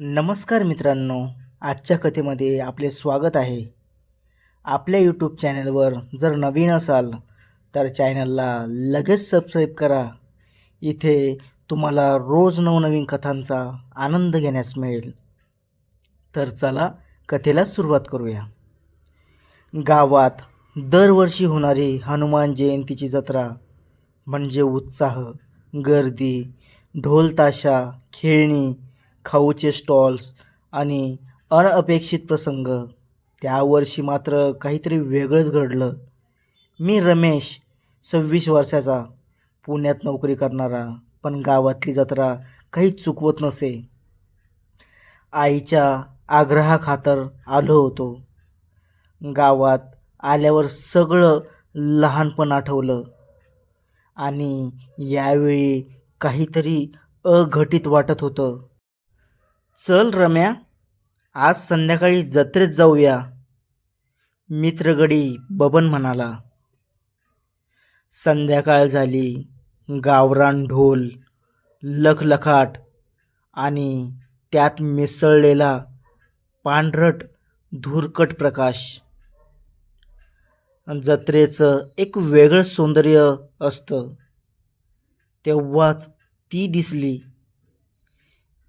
नमस्कार मित्रांनो आजच्या कथेमध्ये आपले स्वागत आहे. आपल्या यूट्यूब चॅनलवर जर नवीन असाल तर चॅनलला लगेच सबस्क्राईब करा. इथे तुम्हाला रोज नवनवीन कथांचा आनंद घेण्यास मिळेल. तर चला कथेला सुरुवात करूया. गावात दरवर्षी होणारी हनुमान जयंतीची जत्रा म्हणजे उत्साह गर्दी ढोलताशा खेळणी खाऊचे स्टॉल्स आणि अनअपेक्षित प्रसंग. त्यावर्षी मात्र काहीतरी वेगळंच घडलं. मी रमेश सव्वीस वर्षाचा. पुण्यात नोकरी करणारा पण गावातली जत्रा काही चुकवत नसे. आईच्या आग्रहाखातर आलो होतो. गावात आल्यावर सगळं लहानपण आठवलं. आणि यावेळी काहीतरी अघटित वाटत होतं. चल रम्या आज संध्याकाळी जत्रेत जाऊया. मित्रगडी बबन म्हणाला. संध्याकाळ झाली. गावरान ढोल लखलखाट आणि त्यात मिसळलेला पांढरट धुरकट प्रकाश. जत्रेचं एक वेगळं सौंदर्य असतं. तेव्हाच ती दिसली.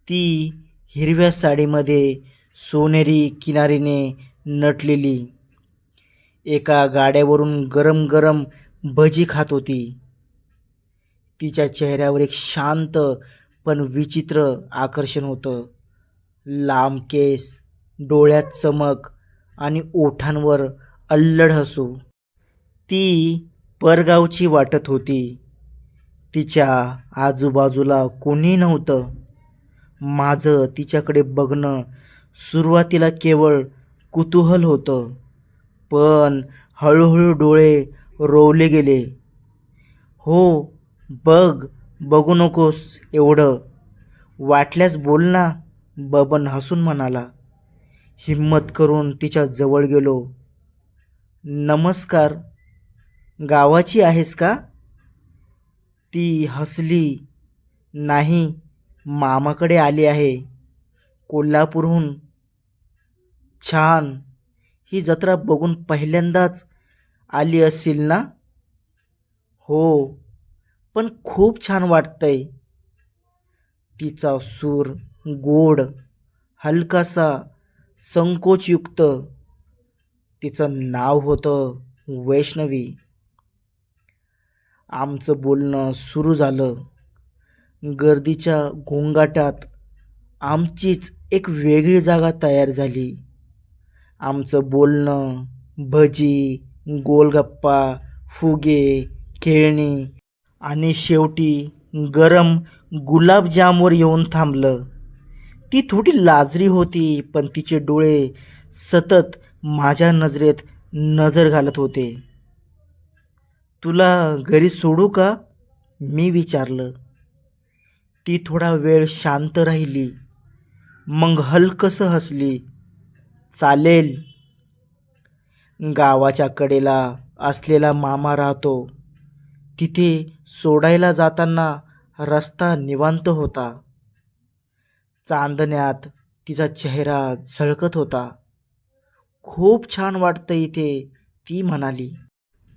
ती हिरव्या साडीमध्ये सोनेरी किनारीने नटलेली. एका गाड्यावरून गरम गरम भजी खात होती. तिच्या चेहऱ्यावर एक शांत पण विचित्र आकर्षण होतं. लांब केस डोळ्यात चमक आणि ओठांवर अल्लड हसू. ती परगावची वाटत होती. तिच्या आजूबाजूला कोणी नव्हतं. माझं तिच्याकडे बघणं सुरुवातीला केवळ कुतूहल होतं. पण हळूहळू डोळे रोवले गेले. हो बघ बघू नकोस एवढं. वाटल्यास बोल ना बबन हसून म्हणाला. हिम्मत करून तिच्या जवळ गेलो. नमस्कार. गावाची आहेस का? ती हसली. नाही. मामाकडे आली आहे. कोल्हापूरहून. छान. ही जत्रा बघून पहिल्यांदाच आली असेल ना? हो. पण खूप छान वाटतंय. तिचा सूर गोड हलकासा संकोचयुक्त. तिचं नाव होतं वैष्णवी. आमचं बोलणं सुरू झालं. गर्दीच्या गोंगाटात आमचीच एक वेगळी जागा तयार झाली. आमचं बोलणं भजी गोलगप्पा फुगे खेळणी आणि शेवटी गरम गुलाबजामवर येऊन थांबलं. ती थोडी लाजरी होती पण तिचे डोळे सतत माझ्या नजरेत नजर घालत होते. तुला घरी सोडू का? मी विचारलं. ती थोडा वेळ शांत राहिली. मग हलकसं हसली. चालेल. गावाच्या कडेला असलेला मामा राहतो. तिथे सोडायला जाताना रस्ता निवांत होता. चांदण्यात तिचा चेहरा झळकत होता. खूप छान वाटतं इथे ती म्हणाली.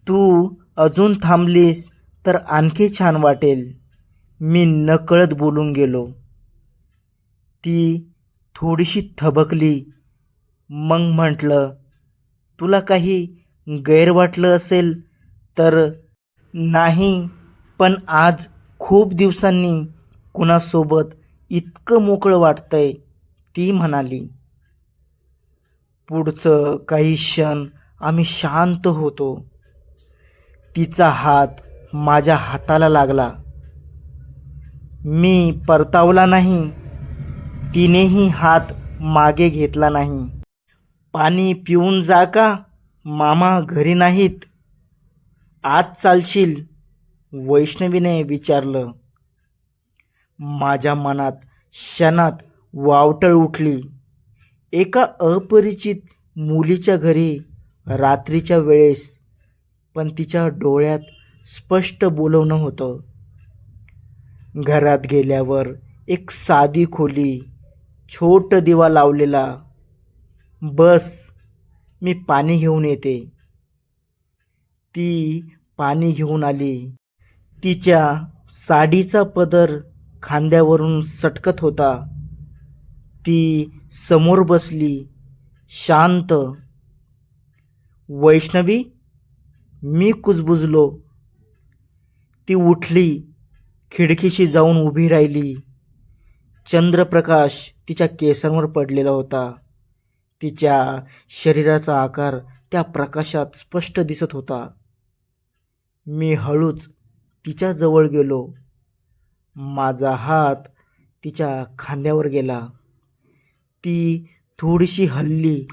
तू अजून थांबलीस तर आणखी छान वाटेल. मी नकळत बोलून गेलो. ती थोडीशी थबकली. मग म्हटलं तुला काही गैर वाटलं असेल तर नाही पण आज खूप दिवसांनी कुणासोबत इतकं मोकळं वाटतंय ती म्हणाली. पुढचं काही क्षण आम्ही शांत होतो. तिचा हात माझ्या हाताला लागला. मी परतावला नाही. तिनेही हात मागे घेतला नाही. पाणी पिऊन जा का? मामा घरी नाहीत. आज चालशील? वैष्णवीने विचारलं. माझ्या मनात क्षणात वावटळ उठली. एका अपरिचित मुलीच्या घरी रात्रीच्या वेळेस पण तिच्या डोळ्यात स्पष्ट बोलवणं होतं. घरात गेल्यावर एक साधी खोली छोट दिवा लावलेला. बस मी पाणी घेऊन येते. ती पाणी घेऊन आली. तिच्या साडीचा पदर खांद्यावरून सटकत होता. ती समोर बसली शांत. वैष्णवी मी कुजबुजलो. ती उठली खिडकीशी जाऊन उभी राहिली. चंद्रप्रकाश तिच्या केसांवर पडलेला होता. तिच्या शरीराचा आकार त्या प्रकाशात स्पष्ट दिसत होता. मी हळूच तिच्याजवळ गेलो. माझा हात तिच्या खांद्यावर गेला. ती थोडीशी हल्ली.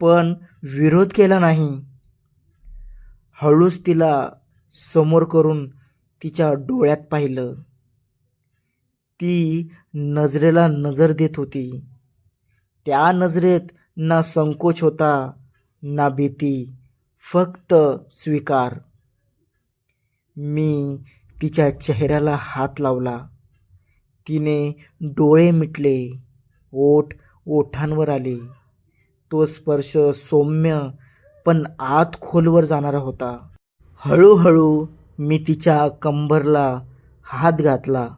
पण विरोध केला नाही. हळूच तिला समोर करून तिच्या डोळ्यात पाहिलं. ती नजरेला नजर देत होती. त्या नजरेत ना संकोच होता ना भीती फक्त स्वीकार. मी तिच्या चेहऱ्याला हात लावला. तिने डोळे मिटले. ओठ ओठांवर आले. तो स्पर्श सौम्य पण आत खोलवर जाणारा होता. हळूहळू मी तिच्या कंबरला हात घातला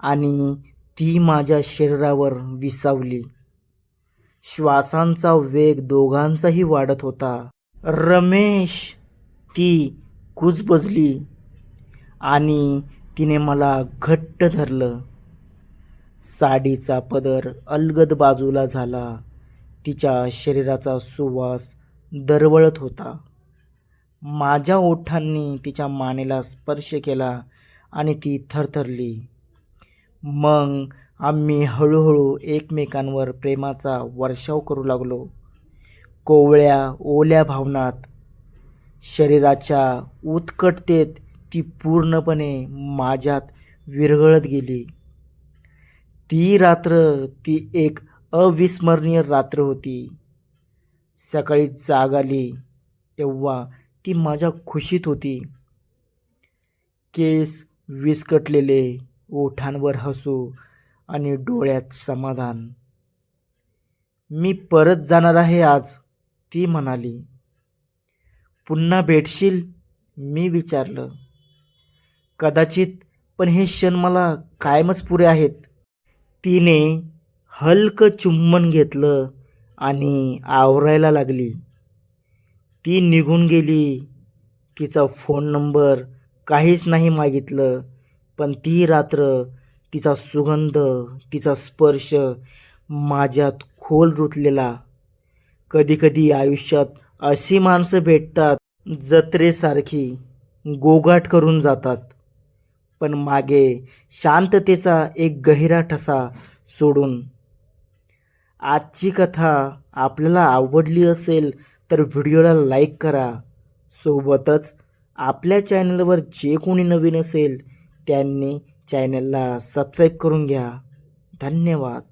आणि ती माझ्या शरीरावर विसावली. श्वासांचा वेग दोघांचाही वाढत होता. रमेश ती कुजबजली आणि तिने मला घट्ट धरलं. साडीचा पदर अलगद बाजूला झाला. तिच्या शरीराचा सुवास दरवळत होता. माझ्या ओठांनी तिच्या मानेला स्पर्श केला आणि ती थरथरली. मग आम्ही हळूहळू एकमेकांवर प्रेमाचा वर्षाव करू लागलो. कोवळ्या ओल्या भावनात शरीराच्या उत्कटतेत ती पूर्णपणे माझ्यात विरघळत गेली. ती रात्र ती एक अविस्मरणीय रात्र होती. सकाळी जाग आली तेव्हा ती माझ्या खुशीत होती. केस विस्कटलेले ओठांवर हसू आणि डोळ्यात समाधान. मी परत जाणार आहे आज ती म्हणाली. पुन्हा भेटशील? मी विचारलं. कदाचित पण हे क्षण मला कायमच पुरे आहेत. तिने हलकं चुंबन घेतलं आणि आवरायला लागली. ती निघून गेली. तिचा फोन नंबर काहीच नाही मागितलं पण ती रात्र तिचा सुगंध तिचा स्पर्श माझ्यात खोल रुतलेला. कधीकधी आयुष्यात अशी माणसं भेटतात जत्रेसारखी गोगाट करून जातात. पण मागे शांततेचा एक गहिरा ठसा सोडून आजची कथा आपल्याला आवडली असेल तर व्हिडिओला लाईक करा. सोबतच आपल्या चॅनलवर जे कोणी नवीन असेल त्यांनी चॅनलला सबस्क्राईब करून घ्या. धन्यवाद.